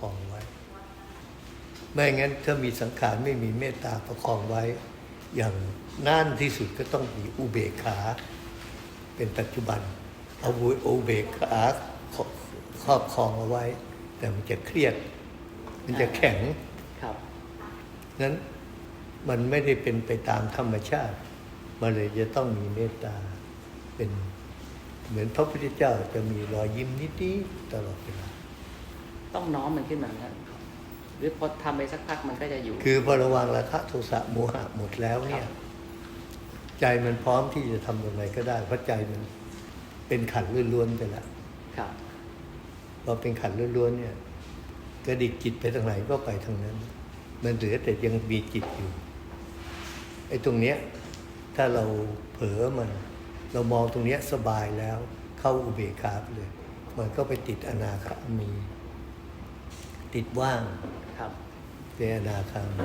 คองไว้ ไม่งั้นถ้ามีสังขารไม่มีเมตตาประคองไว้ อย่างน่านที่สุดก็ต้องมีอุเบกขา เป็นปัจจุบันเอาอุเบกขาครอบครองเอาไว้ แต่มันจะเครียด มันจะแข็งครับนั้นมันไม่ได้เป็นไปตามธรรมชาติมันเลยจะต้องมีเมตตาเป็นเหมือนพระพุทธเจ้าจะมีรอยยิ้มนิดๆตลอดเวลา ต้องน้อมมันขึ้นมาครับหรือพอทำไปสักพักมันก็จะอยู่ คือพอระวังราคะโทสะโมหะหมดแล้วเนี่ยครับใจมันพร้อมที่จะทำอะไรก็ได้ เพราะใจมันเป็นขันธ์ล้วนๆไปแล้วครับพอเป็นขันธ์ล้วนๆเนี่ยกระดิกจิตไปทางไหนก็ไปทางนั้น มันเหลือแต่ยังมีจิตอยู่ไอ้ตรงเนี้ย ถ้าเราเผลอมัน เรามองตรงเนี้ยสบายแล้ว เข้าอุเบกขาไปเลย มันก็ไปติดอนาคามี ติดว่างครับเป็นอนาคามี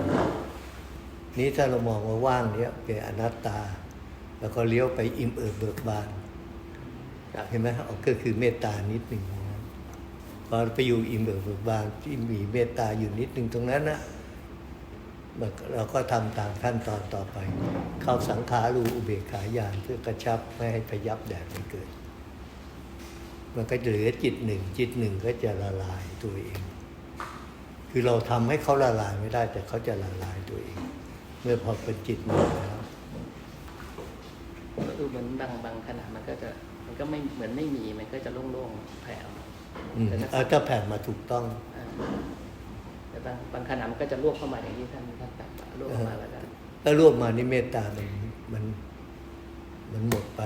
นี้ถ้าเรามองว่าว่างเนี้ยเป็นอนัตตา แล้วก็เลี้ยวไปอิ่มเอิบเบิกบานครับเห็นไหมเอาก็คือเมตตานิดหนึ่งตรงนั้นพอไปอยู่อิ่มเอิบเบิกบานที่มีเมตตาอยู่นิดหนึ่งตรงนั้นนะมันก็เราก็ทำตามขั้นตอนต่อไป เข้าสังขารูอุเบกขาญาณเพื่อกระชับไม่ให้พยับแดดมันเกิด มันก็จะเหลือจิตหนึ่งจิตหนึ่งก็จะละลายตัวเอง คือเราทำให้เขาละลายไม่ได้ แต่เขาจะละลายตัวเอง เมื่อพอเป็นจิตหนึ่งแล้วก็คือเหมือนบางบางขณะมันก็จะมันก็ไม่เหมือนไม่มีมันก็จะโล่งๆแผ่ออกมาอืมแต่ถ้าเอาถ้าแผ่มาถูกต้องอ่าแต่บางบางขณะมันก็จะรวบเข้ามาอย่างที่ท่านท่านตัดรวบเข้ามาแล้วก็ถ้ารวบมานี่เมตตามันมันมันหมดไป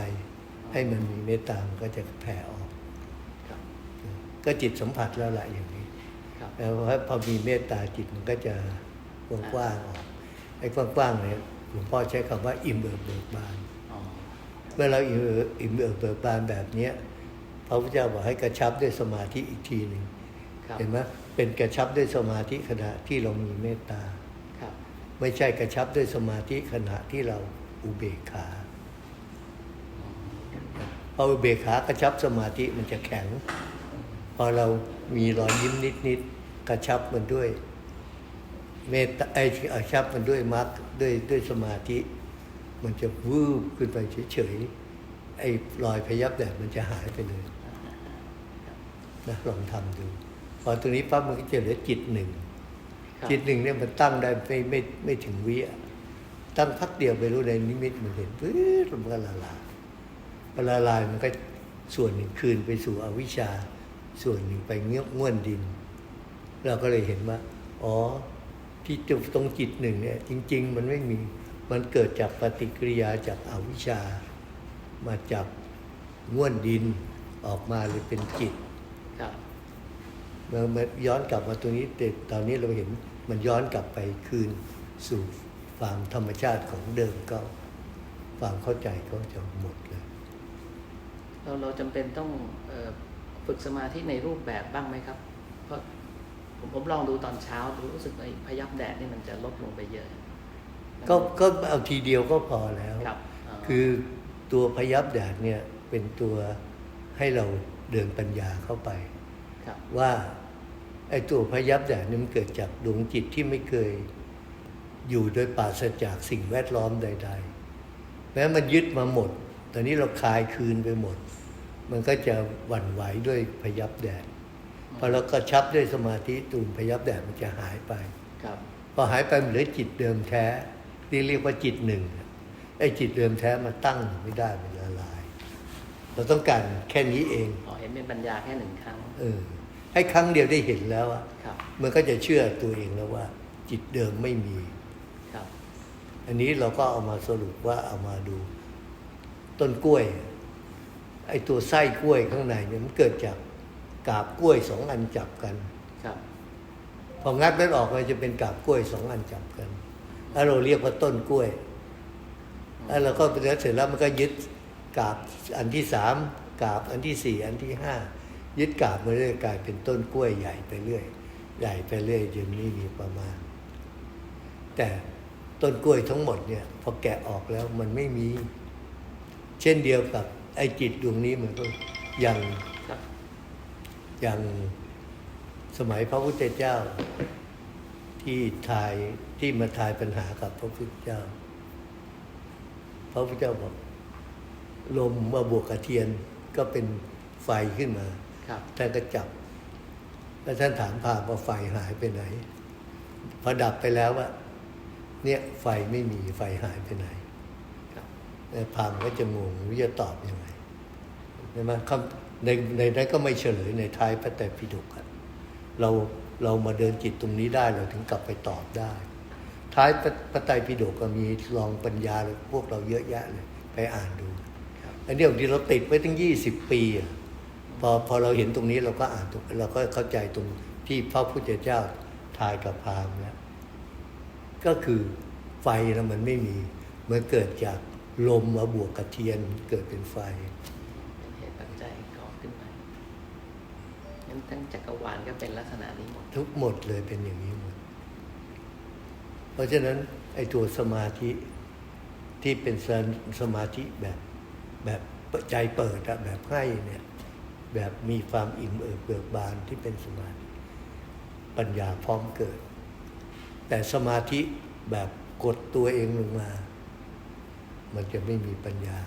ให้มันมีเมตตามันก็จะแผ่ออกครับก็จิตสัมผัสแล้วละอย่างนี้ครับ แล้วว่าพอมีเมตตาจิตมันก็จะกว้างๆออกไอ้กว้างๆเนี่ยหลวงพ่อใช้คำว่าอิ่มเอิบเบิกบานอ๋อเมื่อเราอิ่มเอิบอิ่มเอิบเบิกบานแบบเนี้ยพระพุทธเจ้าบอกให้กระชับด้วยสมาธิอีกทีหนึ่งครับเห็นไหมเป็นกระชับด้วยสมาธิขณะที่เรามีเมตตาครับไม่ใช่กระชับด้วยสมาธิขณะที่เราอุเบกขาพออุเบกขากระชับสมาธิมันจะแข็ง พอเรามีรอยยิ้มนิดๆ กระชับมันด้วย เมตตาไอ้กระชับมันด้วยมรรคด้วยด้วยสมาธิ มันจะวืบขึ้นไปเฉยๆไอ้รอยพยับแดดมันจะหายไปเลยนะลองทำดู พอตรงนี้ปั๊บมันก็จะเหลือจิตหนึ่งครับจิตหนึ่งเนี่ยมันตั้งได้ไม่ไม่ไม่ถึงวิอะตั้งพักเดียวไปรู้ในนิมิตมันเห็นปื๊ดมันก็ละลายพอละลายมันก็ส่วนหนึ่งคืนไปสู่อวิชชา ส่วนหนึ่งไปเงี้ยง่วนดิน เราก็เลยเห็นว่า อ๋อ ที่จุดตรงจิตหนึ่งเนี่ย จริง ๆ มันไม่มี มันเกิดจากปฏิกิริยาจากอาวิชชา มาจากง่วนดินออกมาเลยเป็นจิตครับมันมันย้อนกลับมาตรงนี้แต่ตอนนี้เราเห็นมันย้อนกลับไปคืนสู่ความธรรมชาติของเดิมก็ความเข้าใจก็จะหมดเลย เราเราจำเป็นต้องเอ่อฝึกสมาธิในรูปแบบบ้างไหมครับเพราะ ผมผมลองดูตอนเช้าดูรู้สึกไอ้พยับแดดนี่มันจะลดลงไปเยอะ ก็ก็เอาทีเดียวก็พอแล้วครับคือตัวพยับแดดเนี่ยเป็นตัวให้เราเดินปัญญาเข้าไปครับว่าไอ้ตัวพยับแดดนี่มันเกิดจากดวงจิตที่ไม่เคยอยู่โดยปราศจากสิ่งแวดล้อมใด ๆ แม้มันยึดมาหมด ตอนนี้เราคลายคืนไปหมด มันก็จะหวั่นไหวด้วยพยับแดด พอเราก็ชับด้วยสมาธิตูนพยับแดดมันจะหายไปครับพอหายไปมันเหลือจิตเดิมแท้ที่เรียกว่าจิตหนึ่งไอ้จิตเดิมแท้มันตั้งไม่ได้มันละลาย เราต้องการแค่นี้เองอ๋อเห็นเป็นปัญญาแค่หนึ่งครั้งเออให้ครั้งเดียวได้เห็นแล้วอะครับมันก็จะเชื่อตัวเองแล้วว่า จิตเดิมไม่มีครับ อันนี้เราก็เอามาสรุปว่าเอามาดู ต้นกล้วย ไอ้ตัวไส้กล้วยข้างในเนี่ยมันเกิดจาก กาบกล้วยสองอันจับกัน ครับ พองัดมันออกมันจะเป็นกาบกล้วยสองอันจับกันแล้วเราเรียกว่าต้นกล้วย แล้วเราก็เสร็จแล้วมันก็ยึดกาบอันที่สามกาบอันที่สี่อันที่ห้ายึดกาบมาเรื่อยกลายเป็นต้นกล้วยใหญ่ไปเรื่อย ใหญ่ไปเรื่อยจนไม่มีประมาณ แต่ต้นกล้วยทั้งหมดเนี่ยพอแกะออกแล้วมันไม่มี เช่นเดียวกับไอ้จิตดวงนี้มันก็ยัง ครับยังสมัยพระพุทธเจ้า ที่ทายที่มาทายปัญหากับพระพุทธเจ้า พระพุทธเจ้าบอกลมมาบวกกับเทียนก็เป็นไฟขึ้นมาครับท่านก็จับ แล้วท่านถามพราหมณ์ว่าไฟหายไปไหน พอดับไปแล้วว่าเนี่ยไฟไม่มีไฟหายไปไหนครับแล้วพราหมณ์ก็จะงงว่าจะตอบยังไงใช่ไหมคำ ในในนั้นก็ไม่เฉลยในท้ายพระไตรปิฎกเราเรามาเดินจิตตรงนี้ได้เราถึงกลับไปตอบได้ ท้ายพระพระไตรปิฎกก็มีลองปัญญาพวกเราเยอะแยะเลยไปอ่านดูอันนี้บางทีเราติดไว้ตั้งยี่สิบปีพอพอเราเห็นตรงนี้เราก็อ่านตรงเราก็เข้าใจตรงที่พระพุทธเจ้าทายกับพามณ์แล้วก็คือไฟนะมันไม่มีมันเกิดจากลมมาบวกกับเทียนเกิดเป็นไฟ เป็นเหตุปัจจัยก่อขึ้นมา งั้นทั้งจักรวาลก็เป็นลักษณะนี้หมด ทุกหมดเลยเป็นอย่างนี้หมด เพราะฉะนั้นไอ้ตัวสมาธิที่เป็นสนสมาธิแบบแบบใจเปิดอะแบบให้เนี่ยแบบมีความอิ่มเอิบเบิกบานที่เป็นสมาธิปัญญาพร้อมเกิด แต่สมาธิแบบกดตัวเองลงมา มันจะไม่มีปัญญา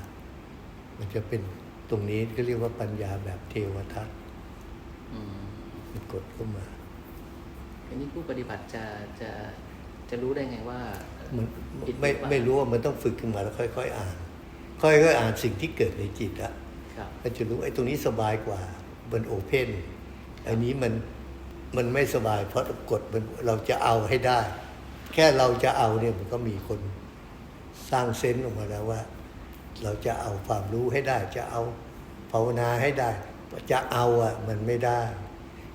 มันจะเป็นตรงนี้ก็เรียกว่าปัญญาแบบเทวทัศน์ มมันกดเข้ามาทีนี้ผู้ปฏิบัติจะจะจะรู้ได้ไงว่าเอ่อมันผิดไม่หรือเปล่าไม่รู้ว่ามันต้องฝึกขึ้นมาแล้วค่อย ๆ อ่าน ค่อยๆอ่านสิ่งที่เกิดในจิตอะครับก็จะรู้ไอ้ตรงนี้สบายกว่ามันโอเพนอันนี้มันมันไม่สบาย เพราะกดมันเราจะเอาให้ได้ แค่เราจะเอาเนี่ยมันก็มีคนสร้างเซนส์ออกมาแล้วว่า เราจะเอาความรู้ให้ได้ จะเอาภาวนาให้ได้ จะเอาอะมันไม่ได้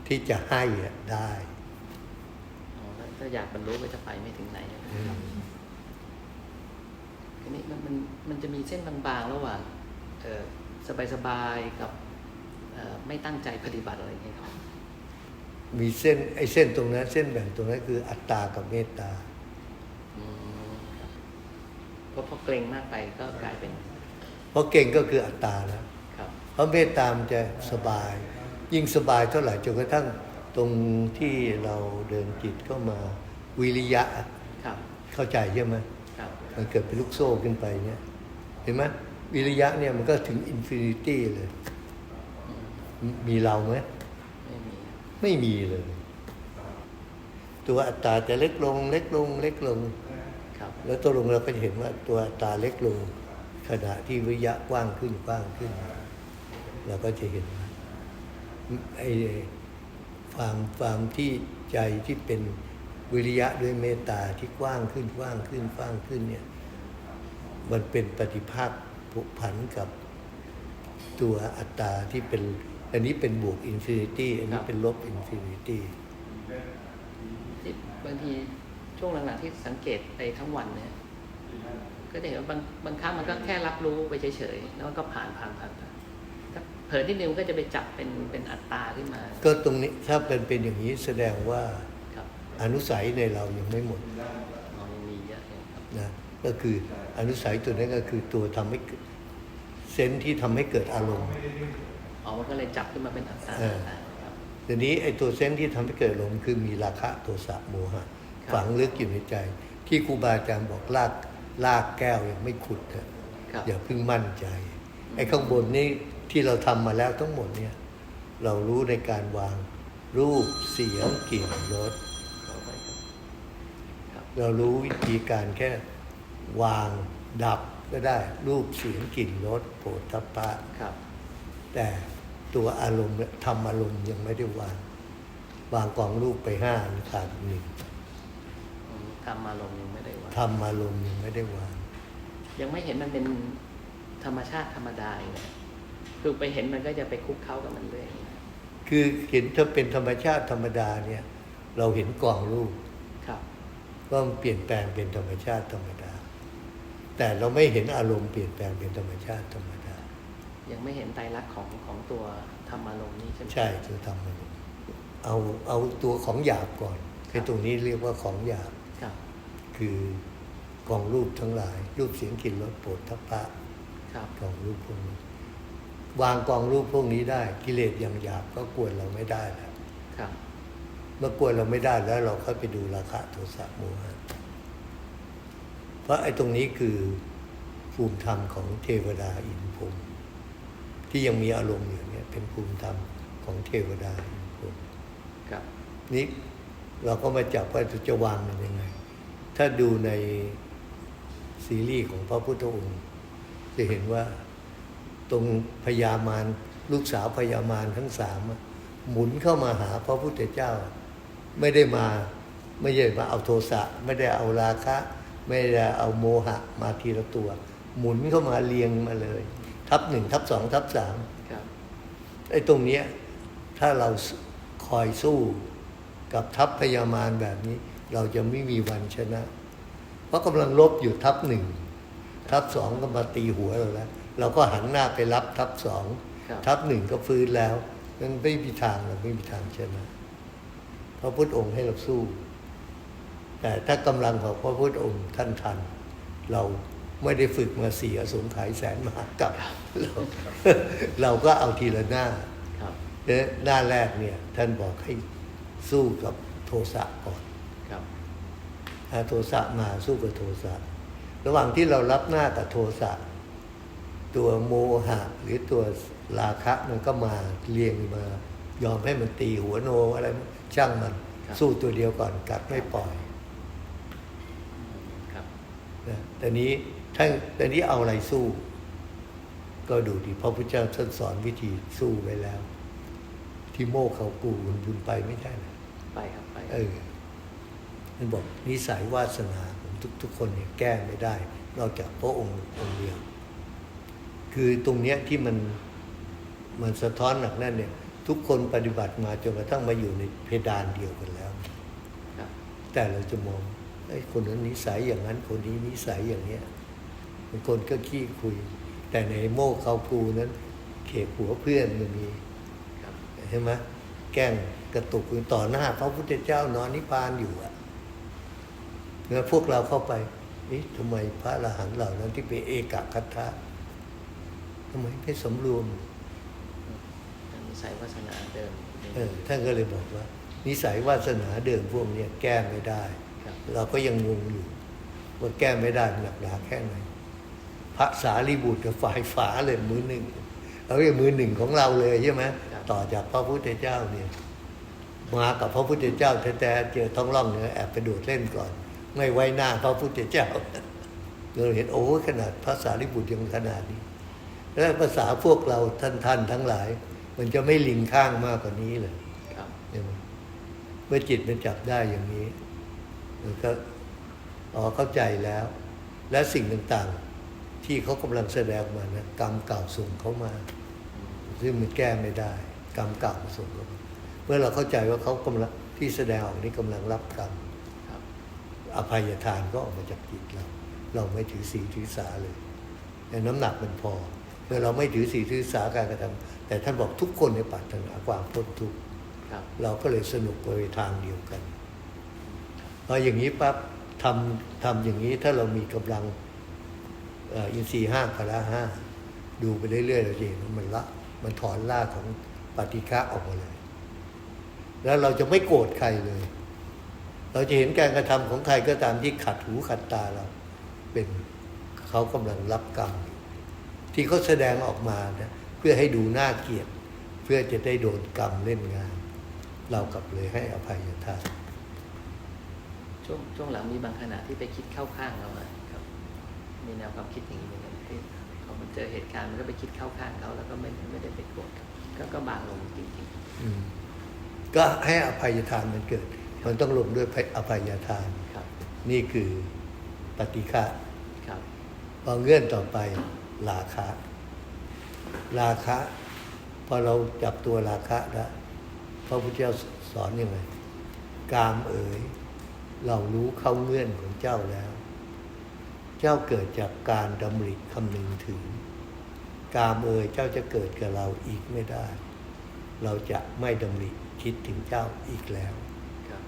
ที่จะให้อะได้อ๋อแล้วถ้าอยากบรรลุก็จะไปไม่ถึงไหนนะครับอืมทีนี้มันมันมันจะมีเส้นบางๆระหว่างเอ่อสบายๆกับเอ่อไม่ตั้งใจปฏิบัติอะไรอย่างเงี้ยครับมีเส้นไอ้เส้นตรงนั้น เส้นแบ่งตรงนั้นคืออัตตากับเมตตาอืมครับเพราะพอเกรงมากไปก็กลายเป็นเพราะเก่งก็คืออัตตาแล้วครับ เพราะเมตตามันจะสบาย ยิ่งสบายเท่าไหร่จนกระทั่งตรงที่เราเดินจิตเข้ามาวิริยะครับเข้าใจใช่ไหมครับมันเกิดเป็นลูกโซ่ขึ้นไปเนี่ยเห็นไหมวิริยะเนี่ยมันก็ถึงอินฟินิตี้เลยอืมมมีเราไหมไม่มีไม่มีเลย ตัวอัตตาจะเล็กลง เล็กลง เล็กลงครับแล้วตัวลงเราก็จะเห็นว่าตัวอัตตาเล็กลงขณะที่วิริยะกว้างขึ้นกว้างขึ้น เราก็จะเห็นว่าไอ้ความความที่ใจที่เป็นวิริยะด้วยเมตตาที่กว้างขึ้นกว้างขึ้นกว้างขึ้นเนี่ยมันเป็นปฏิภาคผูกพันกับตัวอัตตาที่เป็น อันนี้เป็นบวกอินฟินิตี้อันนี้เป็นลบอินฟินิตี้ที่บางทีช่วงหลังๆที่สังเกตไปทั้งวันเนี่ยก็จะเห็นว่าบางบางครั้งมันก็แค่รับรู้ไปเฉยๆแล้วมันก็ผ่านผ่านผ่านผ่านถ้า เผลอนิดนึงมันก็จะไปจับเป็นเป็นอัตตาขึ้นมา ก็ตรงนี้ถ้าเป็นเป็นอย่างนี้แสดงว่าครับอนุสัยในเรายังไม่หมดอ๋อยังมีเยอะเลยครับนะก็คืออนุสัยตัวนั้นก็คือตัวทำให้เกิดเซนส์ที่ทำให้เกิดอารมณ์อ๋อมันก็เลยจับขึ้นมาเป็นอัตตาเออครับทีนี้ไอ้ตัวเซนส์ที่ทำให้เกิดอารมณ์คือมีราคะโทสะโมหะครับฝังลึกอยู่ในใจ ที่ครูบาอาจารย์บอกลากลากแก้วยังไม่ขุดเถอะครับอย่าเพิ่งมั่นใจไอ้ข้างบนนี่ ที่เราทำมาแล้วทั้งหมดเนี่ย เรารู้ในการวางรูปเสียงกลิ่นรสขอไปครับครับเรารู้วิธีการแค่วางดับก็ได้ รูปเสียงกลิ่นรสโผฏฐัพพะครับ แต่ตัวอารมณ์เนี่ยทำอารมณ์ยังไม่ได้วาง วางกองรูปไปห้าขาดหนึ่งอืมทำมาลงยังไม่ได้ว่าทำอารมณ์ยังไม่ได้วาง ยังไม่เห็นมันเป็นธรรมชาติธรรมดาอยู่เลย คือไปเห็นมันก็จะไปคลุกเข้ากับมันเรื่อยคือเห็นถ้าเป็นธรรมชาติธรรมดาเนี่ย เราเห็นกองรูปครับว่ามันเปลี่ยนแปลงเป็นธรรมชาติธรรมดา แต่เราไม่เห็นอารมณ์เปลี่ยนแปลงเป็นธรรมชาติธรรมดา ยังไม่เห็นไตรลักษณ์ของของตัวธรรมารมณ์นี้ใช่ไหมใช่คือทำอารมณ์เอาเอาตัวของหยาบก่อนไอ้ตรงนี้เรียกว่าของหยาบครับ คือกองรูปทั้งหลาย รูปเสียงกลิ่นรสโผฏฐัพพะครับกองรูปพวกนี้ วางกองรูปพวกนี้ได้ กิเลสอย่างหยาบก็กวนเราไม่ได้แล้วครับ เมื่อกลัวเราไม่ได้แล้วเราค่อยไปดูราคะโทสะโมหะเพราะไอ้ตรงนี้คือภูมิธรรมของเทวดาอินพรหมที่ยังมีอารมณ์อยู่เนี่ยเป็นภูมิธรรมของเทวดาอินพรหมครับนี้เราก็มาจับว่าจะวางมันยังไง ถ้าดูในซีรีส์ของพระพุทธองค์ จะเห็นว่า ตรงพญามารลูกสาวพญามารทั้งสามอะหมุนเข้ามาหาพระพุทธเจ้า ไม่ได้มาไม่ใช่มาเอาโทสะไม่ได้เอาราคะ ไม่ได้เอาโมหะมาทีละตัว หมุนเข้ามาเรียงมาเลย ทับหนึ่งทับสองทับสามครับไอ้ตรงเนี้ยถ้าเราคอยสู้กับทัพพยามารแบบนี้ เราจะไม่มีวันชนะ เพราะกำลังลบอยู่ทัพหนึ่งทัพสองก็มาตีหัวเราแล้ว เราก็หันหน้าไปรับทัพสองครับทัพหนึ่งก็ฟื้นแล้วนั้นไม่มีทางเราไม่มีทางชนะพระพุทธองค์ให้เราสู้ แต่ถ้ากำลังของพระพุทธองค์ท่านทัน เราไม่ได้ฝึกมาเสียสงขายแสนมหากลับเราเราก็เอาทีละหน้าครับเนี่ยหน้าแรกเนี่ย ท่านบอกให้สู้กับโทสะก่อนครับถ้าโทสะมาสู้กับโทสะระหว่างที่เรารับหน้ากับโทสะ ตัวโมหะหรือตัวราคะมันก็มาเรียงมา ยอมให้มันตีหัวโนอะไรช่างมันสู้ตัวเดียวก่อนกัดไม่ปล่อยครับนะแต่นี้ท่านแต่นี้เอาอะไรสู้ ก็ดูดิพระพุทธเจ้าท่านสอนวิธีสู้ไว้แล้ว ที่โมกเขากูมันบุญไปไม่ได้นะไปครับไปเออท่านบอกนิสัยวาสนาของทุก ๆ คนเนี่ยแก้ไม่ได้ นอกจากพระองค์องค์เดียว คือตรงเนี้ยที่มันมันสะท้อนหนักแน่นเนี่ย ทุกคนปฏิบัติมาจนกระทั่งมาอยู่ในเพดานเดียวกันแล้ว แต่เราจะมองไอ้คนนั้นนิสัยอย่างนั้นคนนี้นิสัยอย่างเนี้ยบางคนก็ขี้คุย แต่ในโม่เขากูนั้น เขกหัวเพื่อนมันมีใช่ไหมแกล้งกระตุกต่อหน้าพระพุทธเจ้านอนนิพพานอยู่อะแล้วพวกเราเข้าไปนี่ทำไมพระอรหันต์เหล่านั้นที่เป็นเอกคัตถะทำไมไม่สำรวมนิสัยวาสนาเดิมเออท่านก็เลยบอกว่า นิสัยวาสนาเดิมพวกเนี้ยแก้ไม่ได้ครับเราก็ยังงงอยู่ว่าแก้ไม่ได้มันหนักหนาแค่ไหนพระสารีบุตรกับฝ่ายฝาเลยมือหนึ่งเอาเรียกมือหนึ่งของเราเลยใช่ไหมต่อจากพระพุทธเจ้าเนี่ยมากับพระพุทธเจ้าแต่ๆเจอท้องร่องเนี่ยแอบไปโดดเล่นก่อน ไม่ไว้หน้าพระพุทธเจ้าเราเห็นโอ้ขนาดพระสารีบุตรยังขนาดนี้ แล้วภาษาพวกเราท่านท่านๆทั้งหลาย มันจะไม่ลิงข้างมากกว่านี้เลยครับใช่ไหมเมื่อจิตมันจับได้อย่างนี้มันก็อ๋อเข้าใจแล้ว และสิ่งต่างๆ ที่เขากำลังแสดงมานะกรรมเก่าส่งเขามา ซึ่งมันแก้ไม่ได้ กรรมเก่าส่งเขามาเมื่อเราเข้าใจว่าเขากำลังที่แสดงออกนี้กำลังรับกรรมครับอภัยทานก็ออกมาจากจิตเรา เราไม่ถือสีถือสาเลยแต่น้ำหนักมันพอ เมื่อเราไม่ถือสีถือสาการกระทำแต่ท่านบอกทุกคนในปรารถนาความพ้นทุกข์ครับเราก็เลยสนุกไปทางเดียวกันพออย่างนี้ปั๊บทำทำอย่างนี้ถ้าเรามีกำลังเอ่ออินทรีย์ห้าพละห้าดูไปเรื่อยๆเราจะเห็นว่ามันละ มันถอนล่ากของปฏิฆะออกมาเลย แล้วเราจะไม่โกรธใครเลย เราจะเห็นการกระทำของใครก็ตามที่ขัดหูขัดตาเรา เป็นเขากำลังรับกรรมอยู่ ที่เขาแสดงออกมานะเพื่อให้ดูน่าเกลียดเพื่อจะได้โดนกรรมเล่นงาน เรากลับเลยให้อภัยทานช่วงช่วงหลังมีบางขณะที่ไปคิดเข้าข้างเราอะครับ มีแนวความคิดอย่างนี้เหมือนกันที่พอมันเจอเหตุการณ์มันก็ไปคิดเข้าข้างเขาแล้วก็ไม่ไม่ได้ไปโกรธครับก็ก็บางลงจริงอืมก็ให้อภัยทานมันเกิด มันต้องลงด้วยอภัยทานๆครับ นี่คือปฏิฆะครับพอเงื่อนต่อไป ราคะ ราคะ พอเราจับตัวราคะแล้วพระพุทธเจ้าสอนอยังไงกามเอ๋ย เรารู้เข้าเงื่อนของเจ้าแล้ว เจ้าเกิดจากการดำริคำนึงถึง กามเอ๋ยเจ้าจะเกิดกับเราอีกไม่ได้ เราจะไม่ดำริคิดถึงเจ้าอีกแล้วครับ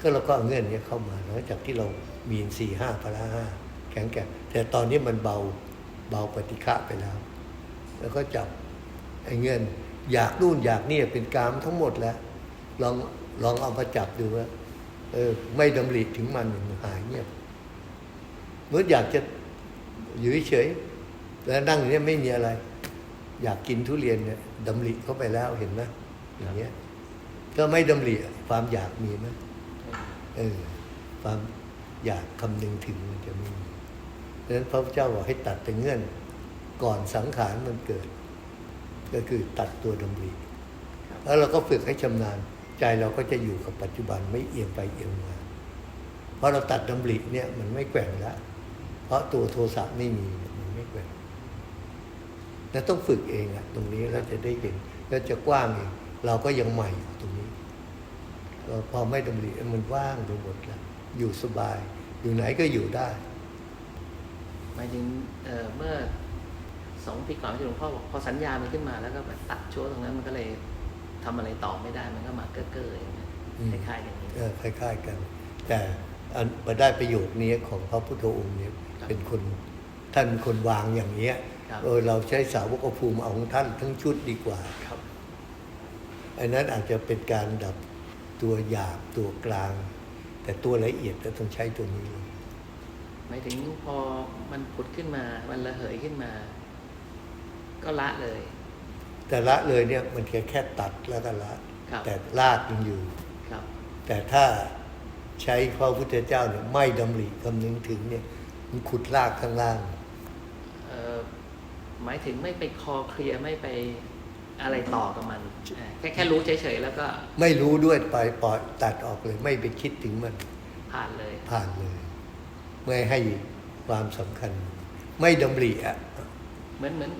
ก็เราก็เอาเงื่อนนี้เข้ามาหลังจากที่เรามีสี่ห้าพละห้าแข็งแกร่งแต่ตอนนี้มันเบา เบาปฏิฆะไปแล้ว แล้วก็จับไอ้เงื่อนอยากนู่นอยากนี่เป็นกามทั้งหมดแล้ว ลองลองเอามาจับดูว่าเออ ไม่ดำริถึงมันมันหายเงียบเหมื่อนอยากจะอยู่เฉยแล้วนั่งเนี้ยไม่มีอะไร อยากกินทุเรียนเนี่ยดำริเข้าไปแล้วเห็นไหมอย่างเงี้ยก็ไม่ดำริความอยากมีไหมเออความอยากคำนึงถึงมันจะไม่มี ดังนั้นพระพุทธเจ้าบอกให้ตัดแต่เงื่อน ก่อนสังขารมันเกิด ก็คือตัดตัวดำริแล้วเราก็ฝึกให้ชำนาญ ใจเราก็จะอยู่กับปัจจุบันไม่เอียงไปเอียงมาเพราะเราตัดดำริเนี่ยมันไม่แกว่งแล้วเพราะตัวโทสะไม่มีมันไม่แกว่งแล้วต้องฝึกเองอะตรงนี้เราจะได้เห็นแล้วจะกว้างเองเราก็ยังใหม่อยู่ตรงนี้พอไม่ดำริมันว่างไปหมดแล้วอยู่สบาย อยู่ไหนก็อยู่ได้ หมายถึงเอ่อเมื่อสองปีก่อนที่หลวงพ่อบอกพอสัญญามันขึ้นมาแล้วก็แบบตัดช่วงตรงนั้นมันก็เลยทำอะไรต่อไม่ได้มันก็มาเก้อเก้อๆอย่างเงี้ยอืมคล้ายๆอย่างนี้เออคล้ายๆกัน แต่อันมาได้ประโยชน์นี้ของพระพุทธองค์เนี่ยครับเป็นคนท่านเป็นคนวางอย่างเนี้ยครับเออเราใช้สาวกภูมิเอาของท่านทั้งชุดดีกว่าครับอันนั้นอาจจะเป็นการดับตัวหยาบตัวกลาง แต่ตัวละเอียดก็ต้องใช้ตัวนี้เลย หมายถึงพอมันผุดขึ้นมา มันระเหยขึ้นมา ก็ละเลย แต่ละเลยเนี่ยมันแค่แค่ตัดแล้วก็ละ ครับ แต่ลากยังอยู่ ครับ แต่ถ้าใช้พระพุทธเจ้าเนี่ยไม่ดำริคำนึงถึงเนี่ย มันขุดลากข้างล่าง เอ่อหมายถึงไม่ไปคอเคลียร์ไม่ไปอะไรต่อกับมันอ่าแค่แค่รู้เฉยๆแล้วก็ไม่รู้ด้วยไปปล่อยตัดออกเลย ไม่ไปคิดถึงมันผ่านเลย ผ่านเลย ไม่ให้ความสำคัญ ไม่ดำริอะเหมือนเหมือน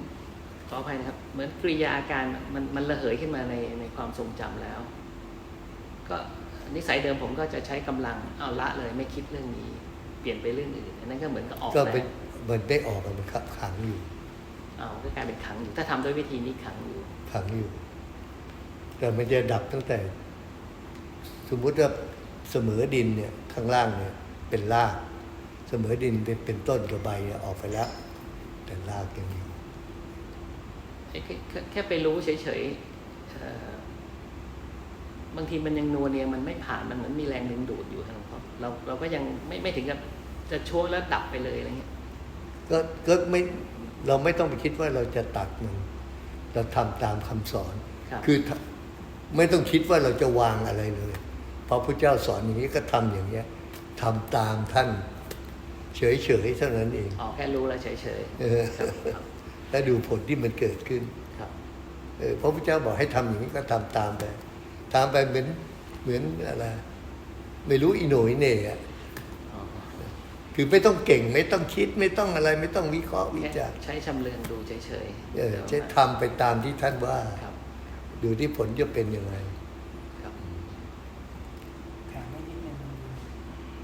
ขออภัยนะครับ เหมือนกริยาอาการมันมันระเหยขึ้นมาในในความทรงจำแล้ว ก็นิสัยเดิมผมก็จะใช้กำลังเอาละเลยไม่คิดเรื่องนี้ เปลี่ยนไปเรื่องอื่นอันนั้นก็เหมือนกับออกก็แรเป็นงมันได้ออกอะมันขังอยู่เอาก็กลายเป็นขังอยู่ถ้าทำด้วยวิธีนี้ขังอยู่ขังอยู่ แต่มันจะดับตั้งแต่ สมมุติว่าเสมอดินเนี่ยข้างล่างเนี่ยเป็นราก เสมอดินเป็นเป็นต้นกับใบเนี่ยออกไปแล้ว แต่รากยังอยู่แค่แค่แค่ไปรู้เฉยๆเอ่อบางทีมันยังนัวเนียมันไม่ผ่านมันเหมือนมีแรงดึงดูดอยู่ครับหลวงพ่อเราเราก็ยังไม่ไม่ถึงกับจะช่วงแล้วดับไปเลยอะไรเงี้ยก็ก็ไม่เราไม่ต้องไปคิดว่าเราจะตัดมันเราทำตามคำสอนครับคือทำไม่ต้องคิดว่าเราจะวางอะไรเลยพระพุทธเจ้าสอนอย่างนี้ก็ทำอย่างเนี้ยทำตามท่าน เฉยๆเท่านั้นเองออกแค่รู้แล้วเฉยเออๆครับครับแล้วดูผลที่มันเกิดขึ้นครับเออพระพุทธเจ้าบอกให้ทำอย่างนี้ก็ทำตามไป ตามไปเหมือนเหมือนอะไรไม่รู้อีโหนยเหน่อะอ๋อคือไม่ต้องเก่งไม่ต้องคิดไม่ต้องอะไรไม่ต้องวิเคราะห์วิแค่จารณ์ใช้ชำเลืองดูเฉยๆเออดี๋ยวใช้ทำไปตามที่ท่านว่าครับดูที่ผลจะเป็นยังไง ครับ ถามไม่นิดนึง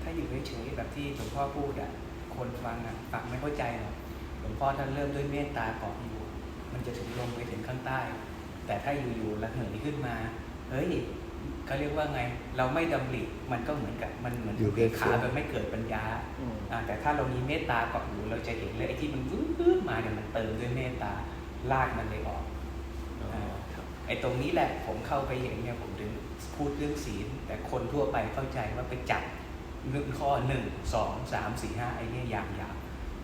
ถ้าอยู่ เฉยๆแบบที่หลวงพ่อพูดอะคนฟังอะฟังไม่เข้าใจหรอกหลวงพ่อท่านเริ่มด้วยเมตตาก่อนอยู่ มันจะถึงลงไปถึงข้างใต้ แต่ถ้าอยู่ๆระเหยขึ้นมาเฮ้ยเขาเรียกว่าไง เราไม่ดำริมันก็เหมือนกับมันเหมือนอยู่เกิดขามันไม่เกิดปัญญาอืมอ่าแต่ถ้าเรามีเมตตาเกาะอยู่เราจะเห็นเลยไอ้ที่มันวื้อๆมาเนี่ยมันเติมด้วยเมตตาลากมันเลยออกอ๋อครับไอ้ตรงนี้แหละผมเข้าไปเห็นเนี่ยผมถึงพูดเรื่องศีลแต่คนทั่วไปเข้าใจว่าไปจับ เรื่องข้อหนึ่งสองสามสี่ห้าไอ้เนี่ยอย่างยาว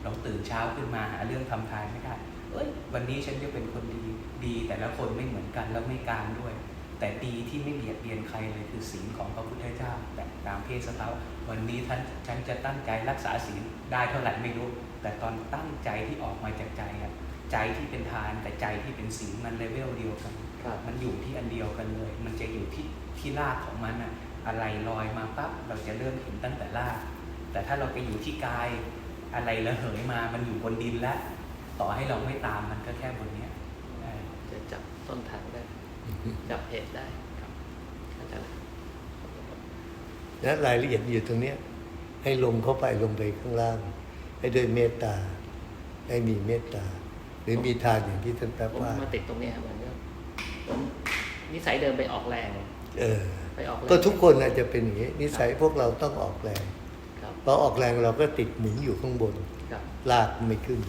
เราตื่นเช้าขึ้นมาหาเรื่องทำทานไม่ได้ เอ้ย วันนี้ฉันจะเป็นคนดีดี แต่ละคนไม่เหมือนกันแล้วไม่กลางด้วย แต่ดีที่ไม่เบียดเบียนใครเลยคือศีลของพระพุทธเจ้าแต่ตามเพศสภาพวันนี้ท่านฉันจะตั้งใจรักษาศีลได้เท่าไหร่ไม่รู้ แต่ตอนตั้งใจที่ออกมาจากใจอะใจที่เป็นทานกับใจที่เป็นศีลมันเลเวลเดียวกันครับมันอยู่ที่อันเดียวกันเลย มันจะอยู่ที่ที่รากของมันอะ อะไรลอยมาปั๊บเราจะเริ่มเห็นตั้งแต่รากแต่ถ้าเราไปอยู่ที่กายอะไรระเหยมามันอยู่บนดินแล้วต่อให้เราไม่ตามมันก็แค่บนเนี้ยเออจะจับต้นทางได้ จับเหตุได้ครับเข้าใจแล้วและรายละเอียดอยู่ตรงเนี้ยให้ลงเข้าไปลงไปข้างล่าง ให้ด้วยเมตตา ให้มีเมตตา หรือมีทานอย่างที่ท่านแป๊บผมว่ามาติดตรงเนี้ยครับมันก็ผมนิสัยเดิมไปออกแรง เออ ไปออกแรงก็ทุกคนอาจจะเป็นอย่างนี้นิสัยพวกเราต้องออกแรงครับพอออกแรงเราก็ติดหมุนอยู่ข้างบน ครับลากไม่ขึ้น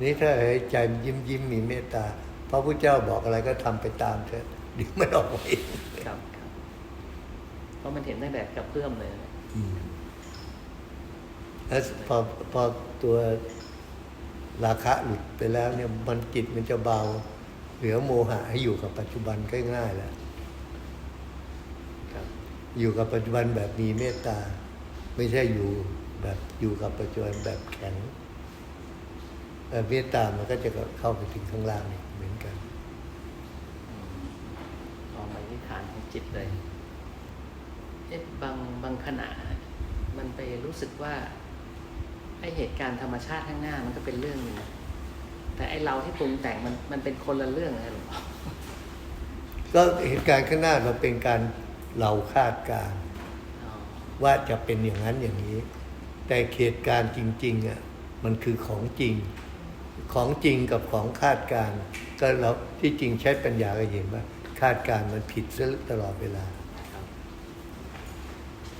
นี่ถ้าให้ใจยิ้มยิ้มมีเมตตาพระพุทธเจ้าบอกอะไรก็ทำไปตามเถอะเดี๋ยวมันออกมาเองครับครับราะมันเห็นตั้งแต่กระเพื่อมเลยนะอืมแล้วพอพอตัวราคะหลุดไปแล้วเนี่ยมันจิตมันจะเบา เหลือโมหะให้อยู่กับปัจจุบันก็ง่ายแล้วครับ อยู่กับปัจจุบันแบบมีเมตตา ไม่ใช่อยู่แบบอยู่กับปัจจุบันแบบแข็งแต่เมตตามันก็จะเข้าไปถึงข้างล่างนี่เหมือนกันอืมมองไปที่ฐานของจิตเลยเอ๊ะบางบางขณะมันไปรู้สึกว่าไอเหตุการณ์ธรรมชาติข้างหน้ามันก็เป็นเรื่องหนึงนะแต่ไอเราที่ปรุงแต่งมันมันเป็นคนละเรื่องนะหลวงพ่อก็เหตุการณ์ข้างหน้ามันเป็นการ เราคาดการณ์อ๋อว่าจะเป็นอย่างนั้นอย่างนี้ แต่เหตุการณ์จริงๆอะมันคือของจริง ของจริงกับของคาดการณ์ก็เราที่จริงใช้ปัญญาก็เห็นว่า คาดการณ์มันผิดซะตลอดเวลาครับ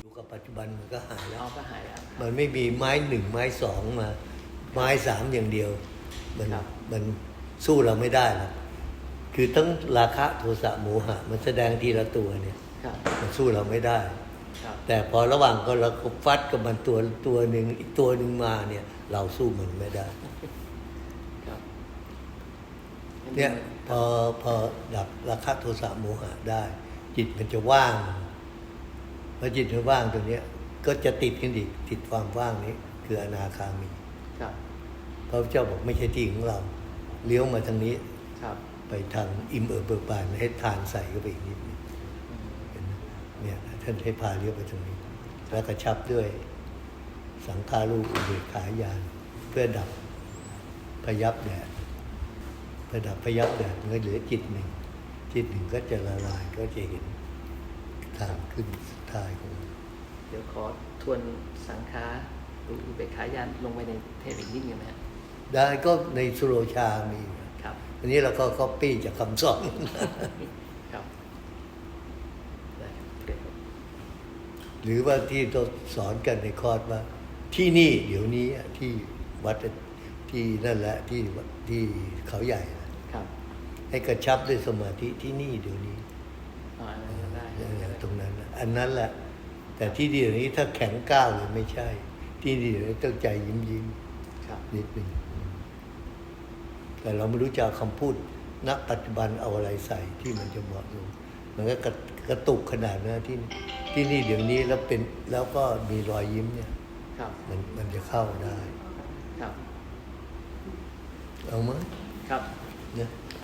อยู่กับปัจจุบันมันก็หายแล้เราวก็หายแล้วครับมันไม่มีไม้หนึ่งไม้สองมา ไม้สามอย่างเดียว มันครับมันสู้เราไม่ได้หรอกคือทั้งราคะโทสะโมหะ มันแสดงทีละตัวเนี่ยครับ มันสู้เราไม่ได้ครับแต่พอระหว่างก็เราก็ฟัดกับมันตัวตัวหนึ่งอีกตัวหนึ่งมาเนี่ย เราสู้มันไม่ได้ครับเนี่ยพอพอดับราคะโทสะโมหะได้ จิตมันจะว่างพอจิตมันว่างตรงเนี้ยก็จะติดกันอีกติดความว่างนี้ คืออนาคามีครับพระพุทธเจ้าบอกไม่ใช่ที่ของเรา เลี้ยวมาทางนี้ครับไปทางอิ่มเอิบเบิกบานให้ทานใส่ก็ไปอีกนิดนึง อืม เห็นไหม เนี่ยท่านให้พาเลี้ยวไปตรงนี้ แล้วก็ชับด้วยสังขารูปอุเบกขายาน เพื่อดับพยับแดดเพื่อดับพยับแดดมันก็เหลือจิตหนึ่ง จิตหนึ่งก็จะละลายก็จะเห็นทางขึ้นสุดท้ายของมันเดี๋ยวขอทวนสังขารอุเบกขายานลงไปในเทปอีกนิดนึงนะฮะได้ก็ในสุโรชามีครับอันนี้เราก็ก๊อปปี้จากคำสอน ครับได้ครับเดี๋ยว หรือว่าที่เราสอนกันในคอร์สว่า ที่นี่เดี๋ยวนี้อะที่วัดที่นั่นแหละที่วัดที่เขาใหญ่อะครับ ให้กระชับด้วยสมาธิที่นี่เดี๋ยวนี้อ๋ออันนั้นก็ได้เออตรงนั้นน่ะอันนั้นแหละ แต่ที่เดี๋ยวนี้ถ้าแข็งก้าวเลยไม่ใช่ ที่เดี๋ยวนี้ต้องใจยิ้มยิ้มครับๆนิดหนึ่งอืมแต่เราไม่รู้จะเอาคำพูดณปัจจุบันเอาอะไรใส่ที่มันจะเหมาะสมมันก็ กระกระตุกขนาดนั้นที่ที่นี่เดี๋ยวนี้แล้วเป็นแล้วก็มีรอยยิ้มเนี่ยครับ มันมันจะเข้าได้ ครับ เอามั้ยครับอ